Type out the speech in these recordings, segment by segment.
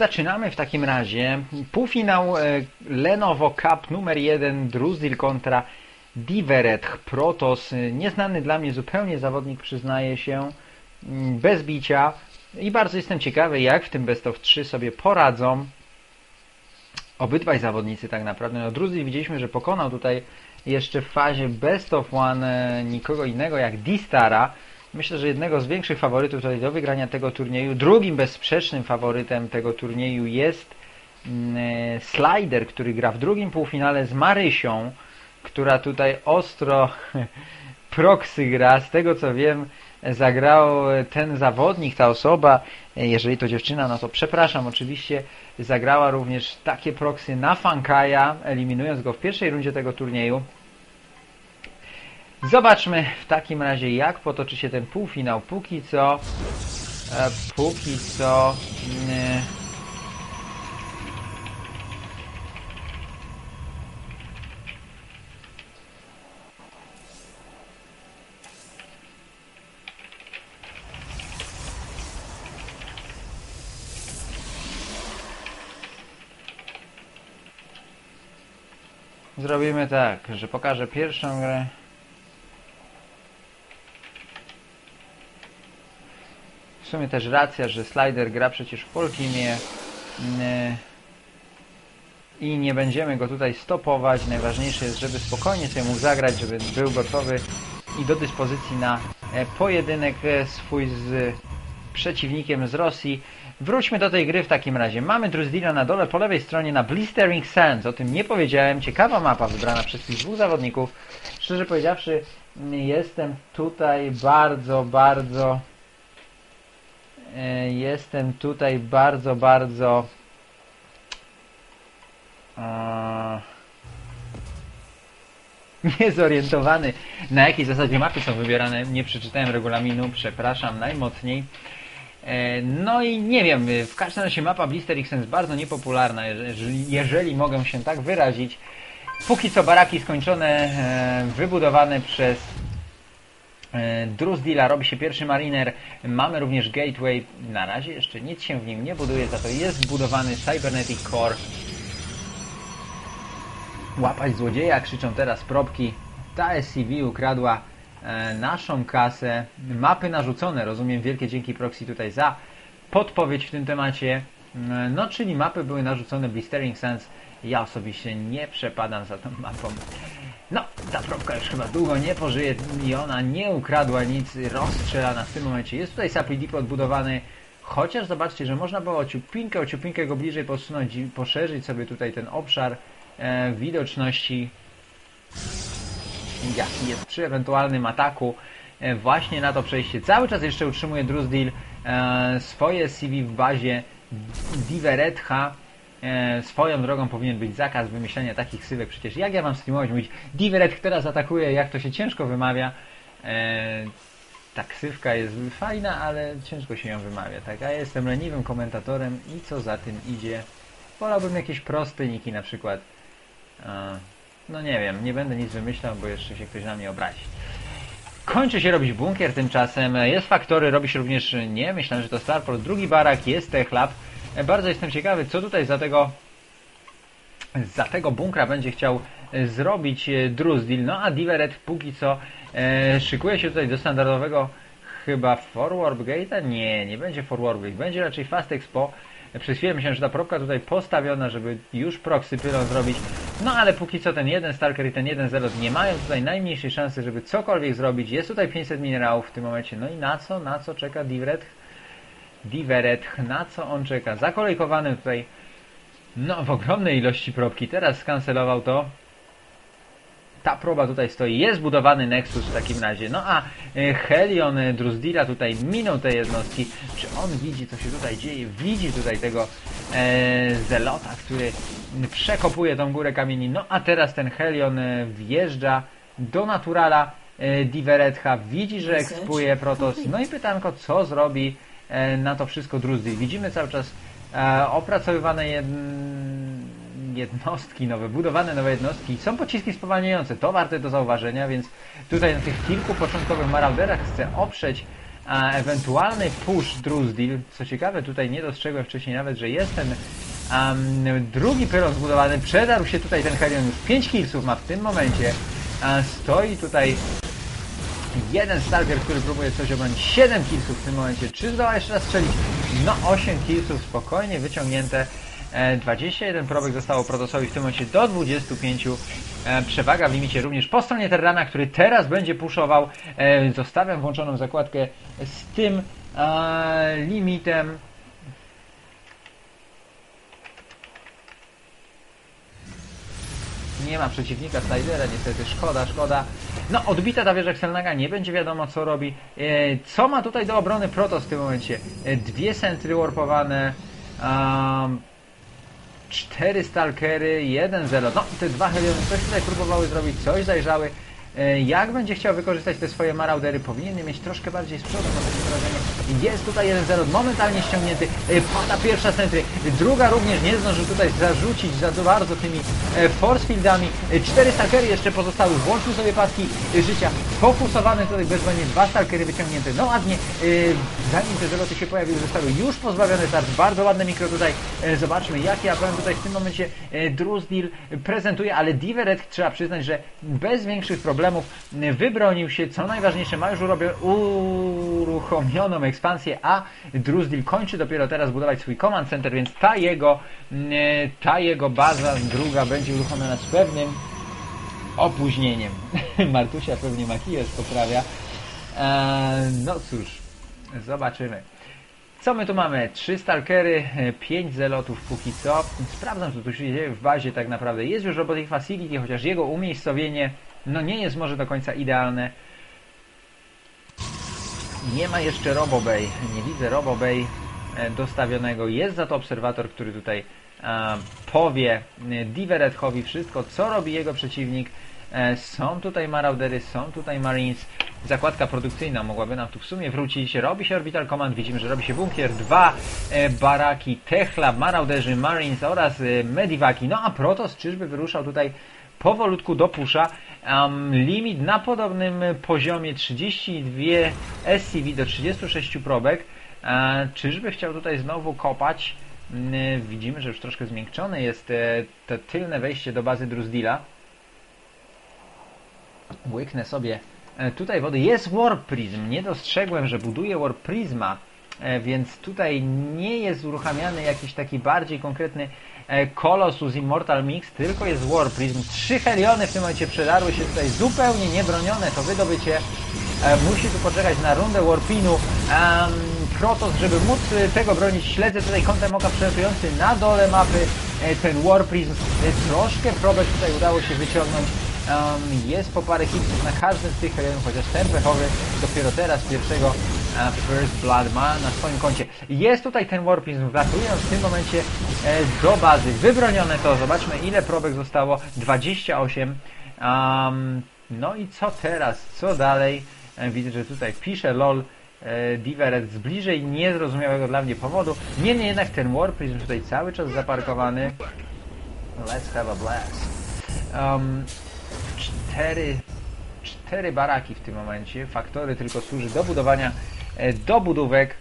Zaczynamy w takim razie półfinał e, Lenovo Cup numer 1 Druzdil kontra Diveret Protos. Nieznany dla mnie zupełnie zawodnik przyznaje się mm, bez bicia i bardzo jestem ciekawy jak w tym best of 3 sobie poradzą obydwaj zawodnicy tak naprawdę. No Druzdil widzieliśmy, że pokonał tutaj jeszcze w fazie best of one e, nikogo innego jak D-Stara. Myślę, że jednego z większych faworytów tutaj do wygrania tego turnieju. Drugim bezsprzecznym faworytem tego turnieju jest mm, e, Slider, który gra w drugim półfinale z Marysią, która tutaj ostro proksy gra. Z tego co wiem, zagrał ten zawodnik, ta osoba, e, jeżeli to dziewczyna, no to przepraszam, oczywiście zagrała również takie proksy na Fankaja, eliminując go w pierwszej rundzie tego turnieju. Zobaczmy w takim razie, jak potoczy się ten półfinał. Póki co, e, póki co, nie. Zrobimy tak, że pokażę pierwszą grę. Sumie też racja, że Slider gra przecież w Polkimie mm, i nie będziemy go tutaj stopować. Najważniejsze jest, żeby spokojnie sobie mógł zagrać, żeby był gotowy i do dyspozycji na e, pojedynek e, swój z przeciwnikiem z Rosji. Wróćmy do tej gry w takim razie. Mamy Druzdila na dole, po lewej stronie na Blistering Sands. O tym nie powiedziałem. Ciekawa mapa wybrana przez tych dwóch zawodników. Szczerze powiedziawszy, jestem tutaj bardzo, bardzo jestem tutaj bardzo, bardzo e, niezorientowany na jakiej zasadzie mapy są wybierane. Nie przeczytałem regulaminu, przepraszam najmocniej. E, No i nie wiem, w każdym razie mapa Blister X jest bardzo niepopularna, jeżeli, jeżeli mogę się tak wyrazić. Póki co baraki skończone, e, wybudowane przez e, Druzdila, robi się pierwszy mariner, mamy również gateway, na razie jeszcze nic się w nim nie buduje, za to jest zbudowany Cybernetic Core. Łapać złodzieja, krzyczą teraz probki. Ta SCV ukradła e, naszą kasę. Mapy narzucone, rozumiem, wielkie dzięki Proxy tutaj za podpowiedź w tym temacie. E, No, czyli mapy były narzucone Blistering Sands. Ja osobiście nie przepadam za tą mapą. No, ta probka już chyba długo nie pożyje i ona nie ukradła nic, rozstrzelana w tym momencie. Jest tutaj Depot odbudowany, chociaż zobaczcie, że można było ciupinkę, ciupinkę go bliżej posunąć i poszerzyć sobie tutaj ten obszar e, widoczności jaki jest przy ewentualnym ataku e, właśnie na to przejście. Cały czas jeszcze utrzymuje Druzdil e, swoje CV w bazie Diveretha. E, swoją drogą powinien być zakaz wymyślania takich sywek. Przecież jak ja mam streamować, mówić Diveret teraz atakuje, jak to się ciężko wymawia. E, ta ksywka jest fajna, ale ciężko się ją wymawia. Tak? A ja jestem leniwym komentatorem i co za tym idzie? Wolałbym jakieś proste niki na przykład. E, no nie wiem, nie będę nic wymyślał, bo jeszcze się ktoś na mnie obrazi. Kończy się robić bunkier tymczasem. Jest faktory, robi się również nie. Myślałem, że to Starport. Drugi barak jest Techlab. Bardzo jestem ciekawy, co tutaj za tego za tego bunkra będzie chciał e, zrobić e, Druzdil. No a Diveret póki co e, szykuje się tutaj do standardowego chyba Forward Gate'a? Nie, nie będzie Forward Gate. Będzie raczej Fast Expo. Przez chwilę myślałem, że ta probka tutaj postawiona, żeby już proxy pylon zrobić. No ale póki co ten jeden Stalker i ten jeden Zelot nie mają tutaj najmniejszej szansy, żeby cokolwiek zrobić. Jest tutaj 500 minerałów w tym momencie. No i na co? Na co czeka Diveret? Diveret, na co on czeka? Zakolejkowany tutaj no w ogromnej ilości probki. Teraz skancelował to. Ta proba tutaj stoi. Jest budowany Nexus w takim razie. No a e, Helion Druzdila tutaj minął te jednostki. Czy on widzi, co się tutaj dzieje? Widzi tutaj tego e, Zelota, który przekopuje tą górę kamieni. No a teraz ten Helion e, wjeżdża do Naturala e, Diveretha. Widzi, że ekspuje Protos. No i pytanko, co zrobi na to wszystko Druzdil? Widzimy cały czas e, opracowywane jedn jednostki nowe, budowane nowe jednostki. Są pociski spowalniające, to warte do zauważenia, więc tutaj na tych kilku początkowych marauderach chcę oprzeć a ewentualny push Druzdil. Co ciekawe, tutaj nie dostrzegłem wcześniej nawet, że jest ten um, drugi pylon zbudowany. Przedarł się tutaj ten Helion już 5 killsów ma w tym momencie. Stoi tutaj jeden Stalker, który próbuje coś obronić. 7 killsów w tym momencie. Czy zdoła jeszcze raz strzelić? No 8 killsów spokojnie wyciągnięte. E, 21 probek zostało Protosowi w tym momencie do 25. E, Przewaga w limicie również po stronie Terrana, który teraz będzie puszował. E, Zostawiam włączoną zakładkę z tym e, limitem. Nie ma przeciwnika Slidera, niestety szkoda, szkoda. No, odbita ta wieża Xelnaga, nie będzie wiadomo co robi. E, co ma tutaj do obrony Protos w tym momencie? E, dwie sentry warpowane, um, cztery Stalkery, jeden Zero. No, te dwa Heliony coś tutaj próbowały zrobić, coś zajrzały. E, Jak będzie chciał wykorzystać te swoje maraudery, powinien mieć troszkę bardziej z. Jest tutaj 1-0, momentalnie ściągnięty, E, pada pierwsza centry, druga również nie zdążył tutaj zarzucić za bardzo tymi e, force fieldami. E, Cztery stalkery jeszcze pozostały, włączył sobie paski życia, fokusowane tutaj bezwzględnie, dwa stalkery wyciągnięte. No ładnie, zanim te zeloty się pojawiły, zostały już pozbawione tarcz. Bardzo ładne mikro tutaj, zobaczmy jak ja powiem tutaj w tym momencie Druzdil prezentuje, ale Diveret trzeba przyznać, że bez większych problemów wybronił się, co najważniejsze ma już urobię, uruchomioną ekspansję, a Druzdil kończy dopiero teraz budować swój command center, więc ta jego, mm, e, ta jego baza druga będzie uruchomiona z pewnym opóźnieniem. Martusia pewnie makijaż poprawia. E, no cóż, zobaczymy. Co my tu mamy? Trzy stalkery, e, pięć zelotów póki co. Sprawdzam, co tu się dzieje w bazie tak naprawdę. Jest już Robotic Facility, chociaż jego umiejscowienie no nie jest może do końca idealne. Nie ma jeszcze RoboBay. Nie widzę RoboBay e, dostawionego. Jest za to obserwator, który tutaj e, powie e, Diverethowi wszystko, co robi jego przeciwnik. Są tutaj Maraudery, są tutaj Marines. Zakładka produkcyjna mogłaby nam tu w sumie wrócić. Robi się Orbital Command, widzimy, że robi się bunkier. Dwa baraki, Techla, Marauderzy, Marines oraz Medivaki. No a Protoss czyżby wyruszał tutaj powolutku do pusza. Um, limit na podobnym poziomie 32 SCV do 36 probek. E, czyżby chciał tutaj znowu kopać? Mm, Widzimy, że już troszkę zmiękczone jest e, to tylne wejście do bazy Druzdila. Łyknę sobie e, tutaj wody. Jest Warp Prism. Nie dostrzegłem, że buduje Warp Prisma, e, więc tutaj nie jest uruchamiany jakiś taki bardziej konkretny e, Colossus Immortal Mix, tylko jest Warp Prism. Trzy Heliony w tym momencie przedarły się tutaj zupełnie niebronione. To wydobycie e, musi tu poczekać na rundę Warpinu. Um, Protoss, żeby móc e, tego bronić, śledzę tutaj kątem oka przelatujący na dole mapy e, ten Warp Prism. E, Troszkę probek tutaj udało się wyciągnąć. Um, jest po parę hitów na każdym z tych Helionów, chociaż ten pechowy dopiero teraz pierwszego e, First Blood ma na swoim koncie. Jest tutaj ten Warpizm, wlatując w tym momencie e, do bazy. Wybronione to, zobaczmy ile probek zostało. 28. Um, no i co teraz? Co dalej? E, widzę, że tutaj pisze LOL e, Diveret z bliżej niezrozumiałego dla mnie powodu. Niemniej jednak ten Warpizm tutaj cały czas zaparkowany. Let's have a blast. Um, cztery, cztery baraki w tym momencie. Faktory tylko służy do budowania e, dobudówek.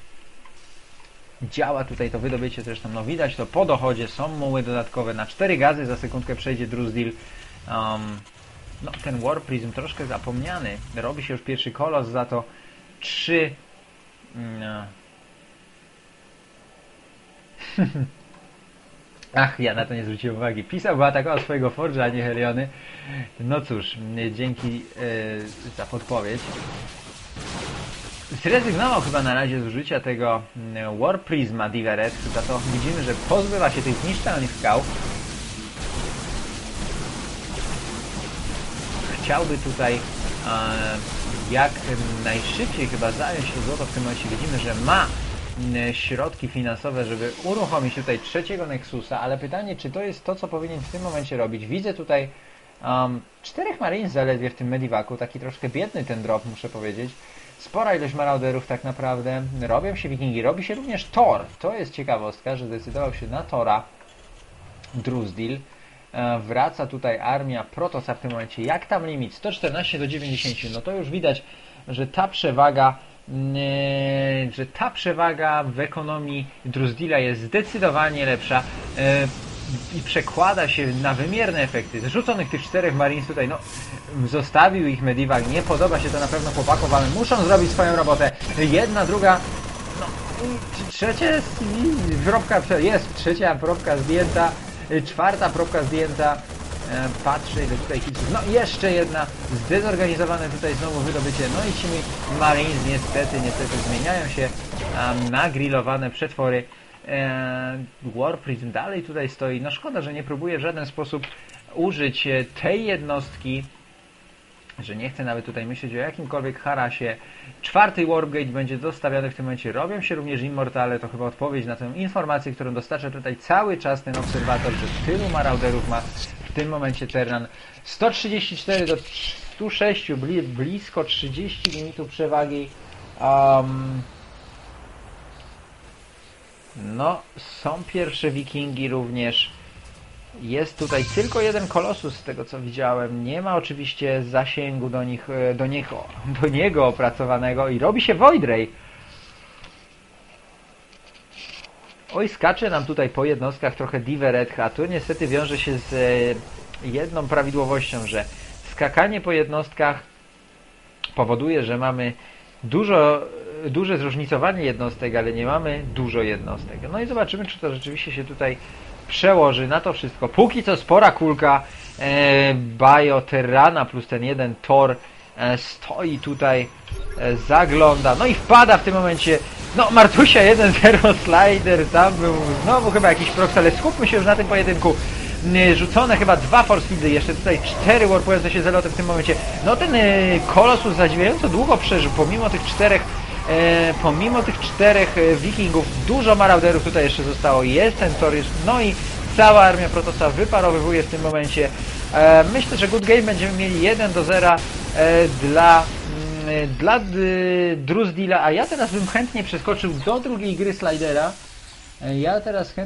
Działa tutaj to wydobycie zresztą, no widać to po dochodzie, są muły dodatkowe na 4 gazy, za sekundkę przejdzie Druzdil. Um, no ten War Prism troszkę zapomniany, robi się już pierwszy kolos, za to 3 no. Ach, ja na to nie zwróciłem uwagi. Pisał, bo atakował swojego Forge'a, a nie Heliony. No cóż, dzięki e, za podpowiedź. Zrezygnował chyba na razie z użycia tego mm, War Prisma Diveret, za to widzimy, że pozbywa się tych zniszczalnych skał. Chciałby tutaj e, jak najszybciej chyba zająć to złoto w tym momencie. Widzimy, że ma mm, środki finansowe, żeby uruchomić tutaj trzeciego Nexusa, ale pytanie, czy to jest to, co powinien w tym momencie robić. Widzę tutaj um, czterech Marines zaledwie w tym Medivacu, taki troszkę biedny ten drop, muszę powiedzieć. Spora ilość marauderów tak naprawdę. Robią się wikingi, robi się również Thor. To jest ciekawostka, że zdecydował się na Tora Druzdil. E, Wraca tutaj armia Protosa w tym momencie. Jak tam limit? 114 do 90. No to już widać, że ta przewaga e, że ta przewaga w ekonomii Druzdila jest zdecydowanie lepsza e, i przekłada się na wymierne efekty. Zrzuconych tych czterech Marines tutaj, no, zostawił ich Medieval, nie podoba się to na pewno chłopakom, ale muszą zrobić swoją robotę. Jedna, druga, no, trzecie, probka, jest trzecia probka zdjęta, czwarta probka zdjęta, E, patrzę ile tutaj hitów. No jeszcze jedna zdezorganizowane tutaj znowu wydobycie. No i ci Marines niestety, niestety zmieniają się na grillowane przetwory. E, War Prism dalej tutaj stoi. No szkoda, że nie próbuje w żaden sposób użyć e, tej jednostki że nie chcę nawet tutaj myśleć o jakimkolwiek harasie. Czwarty Warpgate będzie dostawiony w tym momencie. Robią się również Immortale, to chyba odpowiedź na tę informację, którą dostarcza tutaj cały czas ten obserwator, że tylu marauderów ma w tym momencie Terran. 134 do 106, bli, blisko 30 limitów przewagi. Um, no, są pierwsze wikingi również. Jest tutaj tylko jeden kolosus z tego co widziałem. Nie ma oczywiście zasięgu do nich, e, do niego, do niego opracowanego i robi się Void Ray. Oj, skacze nam tutaj po jednostkach trochę Divered, a tu niestety wiąże się z e, jedną prawidłowością, że skakanie po jednostkach powoduje, że mamy dużo, duże zróżnicowanie jednostek, ale nie mamy dużo jednostek. No i zobaczymy, czy to rzeczywiście się tutaj przełoży na to wszystko. Póki co spora kulka e, Bioterrana plus ten jeden Tor e, stoi tutaj, e, zagląda, no i wpada w tym momencie no Martusia 1-0 slider, tam był znowu chyba jakiś prox, ale skupmy się już na tym pojedynku. E, rzucone chyba dwa force jeszcze tutaj cztery warpujące się zeloty w tym momencie. No ten e, Kolosus zadziwiająco długo przeżył, pomimo tych czterech pomimo tych czterech e, wikingów, dużo marauderów tutaj jeszcze zostało. Jest ten Torys, no i cała armia Protosa wyparowywuje w tym momencie. E, myślę, że Good Game będziemy mieli 1 do 0 e, dla mm, dla e, Druzdila, a ja teraz bym chętnie przeskoczył do drugiej gry slidera. E, Ja teraz chętnie